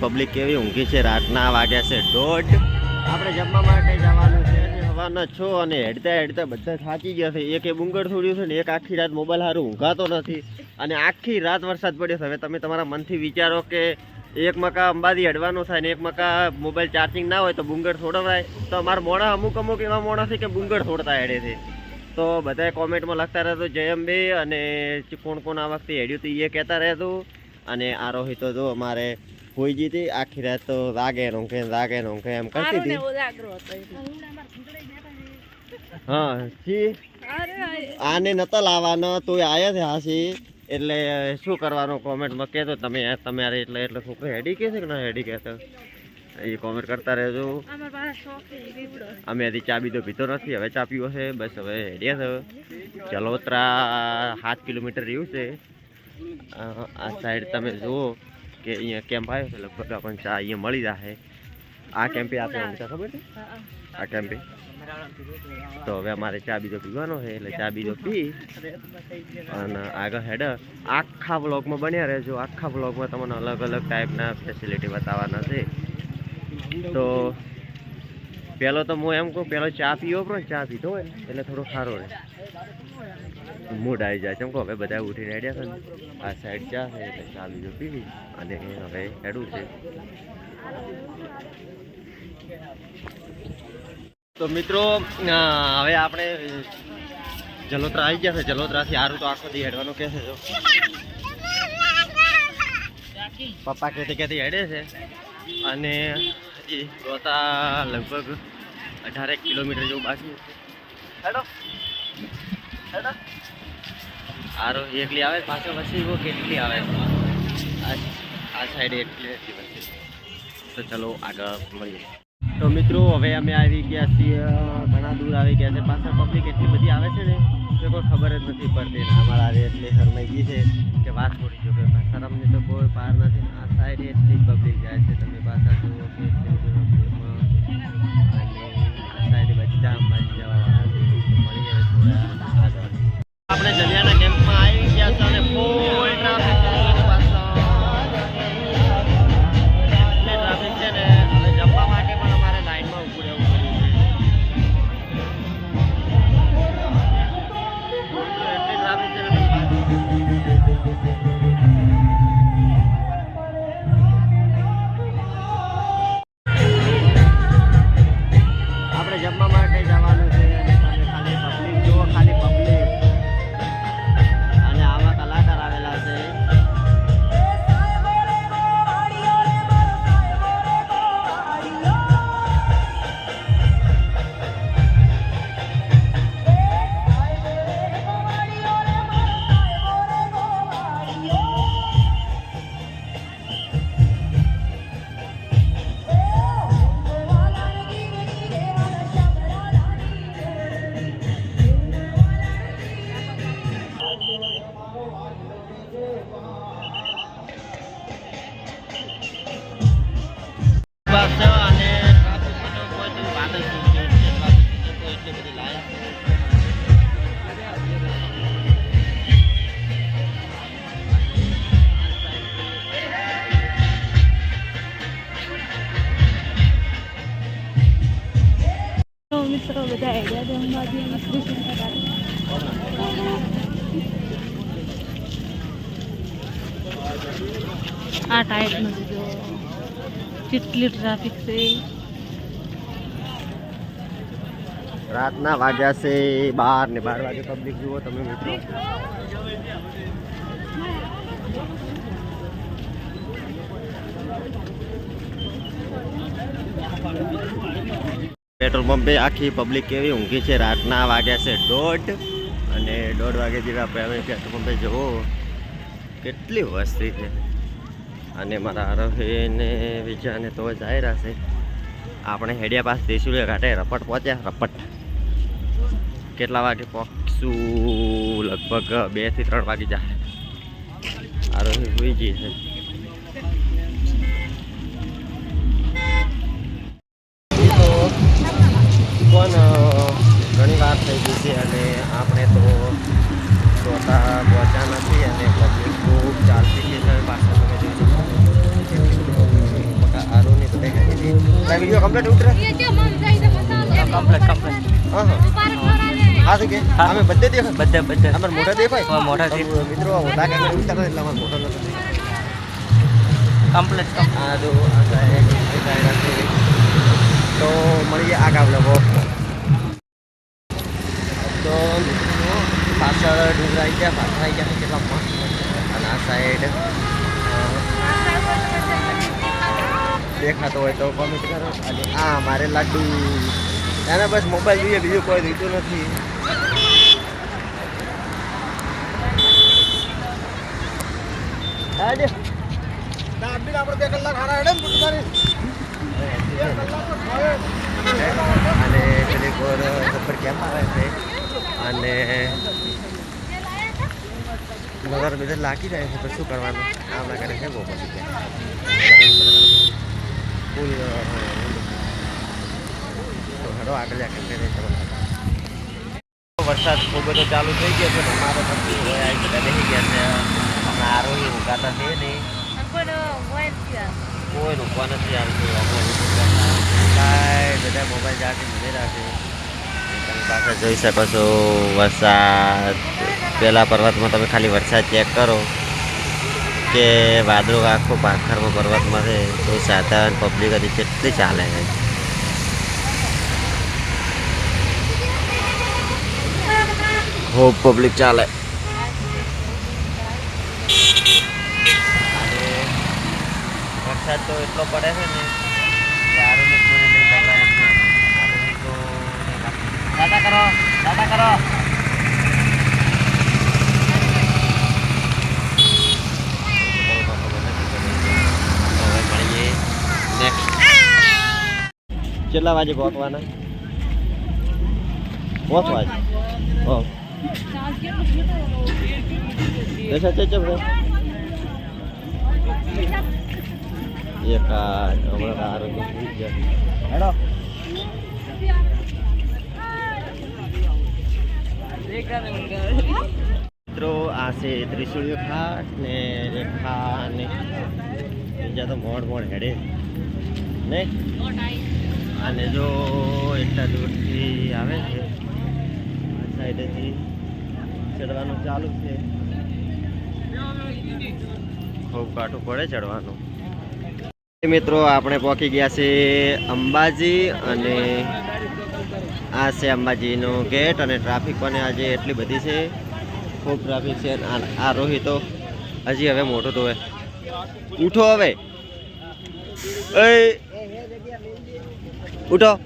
Public કેવી ઊંઘી છે? રાતના વાગ્યા છે દોઢ. આપણે જમવા માટે જવાનું છે સવારના છો અને હેડતા હેડતા બધા થાકી ગયા છે. એક એ બુંગર થોડ્યું છે ને એક આખી રાત મોબાઈલ સારું ઊંઘાતો નથી. અને આખી રાત વરસાદ પડ્યો છે. હવે તમે તમારા મનથી વિચારો કે એક મકા અંબાજી હેડવાનું થાય ને એક મકા મોબાઈલ ચાર્જિંગ ના હોય તો બુંગર છોડવાય. તો અમારા મોણા અમુક અમુક એવા મોણા છે કે બુંગર છોડતા હેડે છે. તો બધાએ કોમેન્ટમાં લખતા રહેતો જયંબે અને કોણ કોણ આ વખતે હેડ્યું હતું એ કહેતા રહેતું અને આ રોહિત જો અમારે હોઈ જીતી આખી રાત તો રાગે રોંકે રાગે રોંકે એમ કરતી હતી. હા જી આને નતા લાવવાનો તોય આયા છે હાસી. એટલે શું કરવાનું કોમેન્ટમાં કહેતો તમે. તમારે એટલે એટલે છોકરો હેડી કે છે કે ના હેડી કહેતો એ કોમેન્ટ કરતા રહેજો. અમે હજી ચા બીજો પીતો નથી હવે ચા પીવો છે બસ હવે હેડ્યા છે. જલોત્રા સાત કિલોમીટર રહ્યું છે. આ સાઈડ તમે જુઓ કે અહીંયા કેમ્પ આવ્યો છે લગભગ આપણને ચા અહીંયા મળી જશે. આ કેમ્પે આપણે ખબર છે? આ કેમ્પે તો હવે અમારે ચા બીજો પીવાનો છે એટલે ચા બીજો પી. અને આગળ હેડ આખા બ્લોગમાં બન્યા રહેજો. આખા બ્લોગમાં તમને અલગ અલગ ટાઈપના ફેસિલિટી બતાવવાના છે. તો પહેલો તો હું એમ કહું પહેલો ચા પીવો પણ ચા પીધો હોય એટલે થોડો સારો રહે. મૂડ આવી જાય કે હવે બધા ઉઠીને હેડ્યા છે આ સાઈડ ચા છે, એટલે ચા બીજો પીવી અને હવે હેડું છે. તો મિત્રો હવે આપણે જલોત્રા આવી ગયા છે. જલોત્રાથી સારું તો આખો દી હેડવાનું કહે છે. પપ્પા કહેતી કહેતી હેડે છે. અને હજી રોતા લગભગ અઢારેક કિલોમીટર જેવું બાકી હેડો. હેડો. આરો એકલી આવે પાછળ પછી એવો કેટલી આવે આ સાઈડ એટલી એટલી પછી તો ચલો આગળ મળીએ તો મિત્રો હવે અમે આવી ગયા છીએ ઘણા દૂર આવી ગયા છે પાછળ પબ્લિક એટલી બધી આવે છે ને કોઈ ખબર જ નથી પડતી ને અમારા આવે એટલી શરમાઈ ગઈ છે કે વાત છોડી જો કે શરમની તો કોઈ પાર નથી. આ સાઈડ એટલી પબ્લિક જાય છે. તમે પાછા જુઓ કે સાઈડ બધા મિત્રો, બધા કૃષ્ણ આ ટાઈપનું જો કેટલી ટ્રાફિક છે. રાતના વાગ્યા છે, બાર ને બાર વાગે પબ્લિક જુઓ તમે મિત્રો. પેટ્રોલ પંપે આખી પબ્લિક કેવી ઊંઘી છે. રાતના વાગ્યા છે દોઢ અને દોઢ વાગે જેવા આપણે પેટ્રોલ પંપે જવો. કેટલી વસ્તી છે. અને મારા આરોહીને બીજાને તો જાય રહ્યા છે. આપણે હેડિયા પાસે દેશુલે ઘાટે રપટ પહોંચ્યા. રપટ. કેટલા વાગે પહોંચશું? લગભગ બેથી ત્રણ વાગે જાય. આરોહી હોઈ ગઈ પણ ઘણી વાર થઈ ગઈ છે અને આપણે તો જોતા પહોંચ્યા નથી અને પછી ખૂબ ચાલતી કિલોમીટર પાછળ તમે જોઈ તો વીડિયો કમ્પ્લીટ ઉતરે? કમ્પ્લીટ કમ્પ્લીટ હા હા બધે દેખાય? બધે બધે. અમાર મોઢા દેખાય? મોઢા દેખાય. મિત્રો મોઢા નથી કમ્પ્લીટ કમ્પ્લીટ આ જો આ ગાય તો મળીએ આગળ લોકો તો પાછળ ડુંગરા ગયા પાછળ આવી ગયા કેટલા મસ્ત અને આ સાઈડ દેખાતો હોય તો કોમેન્ટ કરો. અને આ મારે લાડુ. એને બસ મોબાઈલ જોઈએ બીજું કોઈ રીતું નથી. હા, દે. અને પેલી કોર ઉપર કેમ આવે છે? અને મગર બધા લાગી જાય છે, તો શું કરવાનું? આમ કરે છે બહુ પછી ફૂલ તો હડો આગળ જા કે વરસાદ ખૂબ બધો ચાલુ થઈ ગયો છે તો મારો પછી હોય બધા નહીં ગયા છે. હમણાં આરોહી ઉગાતા છે નહીં. કોઈ રોકવા નથી આવતું. બધા મોબાઈલ જાતે મળેલા છે. પાછળ જોઈ શકો છો, વરસાદ પહેલાં પર્વતમાં તમે ખાલી વરસાદ ચેક કરો કે વાદળો આખો પાખરમાં પર્વતમાં છે, તો સાધારણ પબ્લિક હજી કેટલી ચાલે છે. ખૂબ પબ્લિક ચાલે. વરસાદ તો એટલો પડે છે ને દાદા કરો દાદા કરો. કેટલા વાગે પહોંચવાના? પાંચ વાગે. ઓ દસ હજાર ચમ એક હમણાં આરોગ્ય હેડો. મિત્રો, આ છે ત્રિશુળીઓ ખાટ ને રેખા ને બીજા તો મોડ મોડ હેડે. ને? અને જો એટલા દૂરથી આવે છે, આ સાઈડેથી ચડવાનું ચાલુ છે. ખૂબ કાઠું પડે ચડવાનું. મિત્રો, આપણે પહોંચી ગયા છે અંબાજી અને આ છે અંબાજીનો ગેટ અને ટ્રાફિક પણ આજે એટલી બધી છે. ખૂબ ટ્રાફિક છે આ- રોહિતો, હજી હવે મોટો તો ઉઠો હવે. એ, ઉઠો.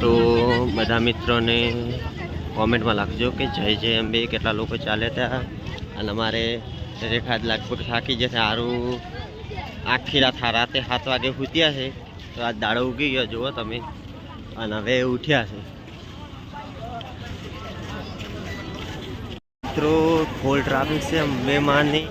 તો બધા મિત્રોને કોમેન્ટમાં લખજો કે જય જય અંબે, કેટલા લોકો ચાલે ત્યાં અને અમારે રેખા જ લગભગ થાકી જશે. સારું આખી રાત રાતે સાત વાગે સૂત્યા છે. તો આજ દાડો ઉગી ગયો, જુઓ તમે. અને હવે ઉઠ્યા છે. મિત્રો ફૂલ ટ્રાફિક છે અંબે માની